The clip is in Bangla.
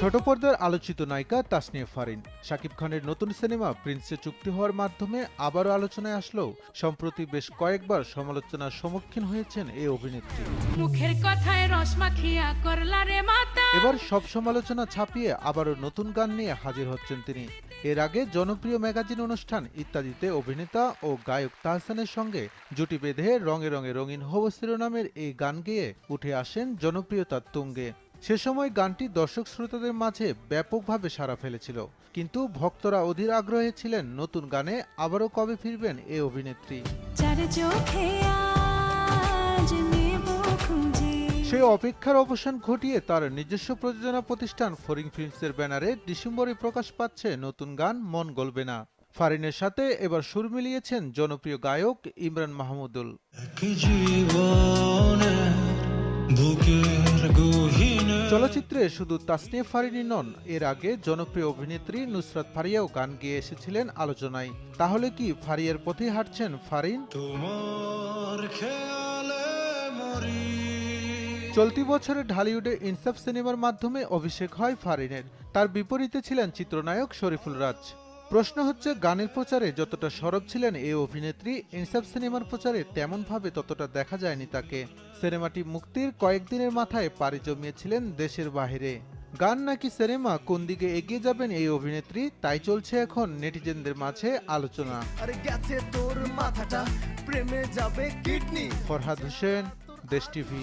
ছোট পর্দার আলোচিত নায়িকা তাসনিয়া ফারিন। শাকিব খানের নতুন সিনেমা প্রিন্সে চুক্তি হওয়ার মাধ্যমে আবারও আলোচনায় আসলেও সম্প্রতি বেশ কয়েকবার সমালোচনার সম্মুখীন হয়েছেন এই অভিনেত্রী। মুখের কথায় রস মাখিয়া করলা রে মাতা। এবার সব সমালোচনা ছাপিয়ে আবারও নতুন গান নিয়ে হাজির হচ্ছেন তিনি। এর আগে জনপ্রিয় ম্যাগাজিন অনুষ্ঠান ইত্যাদিতে অভিনেতা ও গায়ক তাহসানের সঙ্গে জুটি বেঁধে রঙে রঙে রঙিন হব শিরোনামের এই গান গেয়ে উঠে আসেন জনপ্রিয়তার তুঙ্গে। সে সময় গানটি দর্শক শ্রোতাদের মাঝে ব্যাপকভাবে সাড়া ফেলেছিল। কিন্তু ভক্তরা অধীর আগ্রহে ছিলেন নতুন গানে আবারও কবে ফিরবেন এই অভিনেত্রী। সেই অপেক্ষার অবসান ঘটিয়ে তার নিজস্ব প্রযোজনা প্রতিষ্ঠান ফরিং ফিল্মসের ব্যানারে ডিসেম্বরে প্রকাশ পাচ্ছে নতুন গান মন গলবে না। ফারিনের সাথে এবার সুর মিলিয়েছেন জনপ্রিয় গায়ক ইমরান মাহমুদুল। চলচ্চিত্রে শুধু তাসনিয়া ফারিনী নন এর আগে জনপ্রিয় অভিনেত্রী নুসরাত ফারিয়াও গান গেয়ে এসেছিলেন আলোচনায়। তাহলে কি ফারিয়ার পথে হাঁটছেন ফারিন? তোমার চলতি বছরে ঢালিউডে ইনসাফ সিনেমার মাধ্যমে অভিষেক হয় ফারিনের। তার বিপরীতে ছিলেন চিত্রনায়ক শরীফুল রাজ। প্রশ্ন হচ্ছে গানের প্রচারে যতটা সরব ছিলেন এই অভিনেত্রী ইনসাফ সিনেমার প্রচারে তেমনভাবে ততটা দেখা যায়নি তাকে। সিনেমাটি মুক্তির কয়েকদিনের মাথায় পাড়ি জমিয়েছিলেন দেশের বাইরে গান নাকি সিনেমা কোন দিকে এগিয়ে যাবেন এই অভিনেত্রী তাই চলছে এখন নেটিজেনদের মাঝে আলোচনা। আরে গেছে তোর মাথাটা প্রেমে যাবে কিডনি। ফরহাদ হোসেন দেশ টিভি।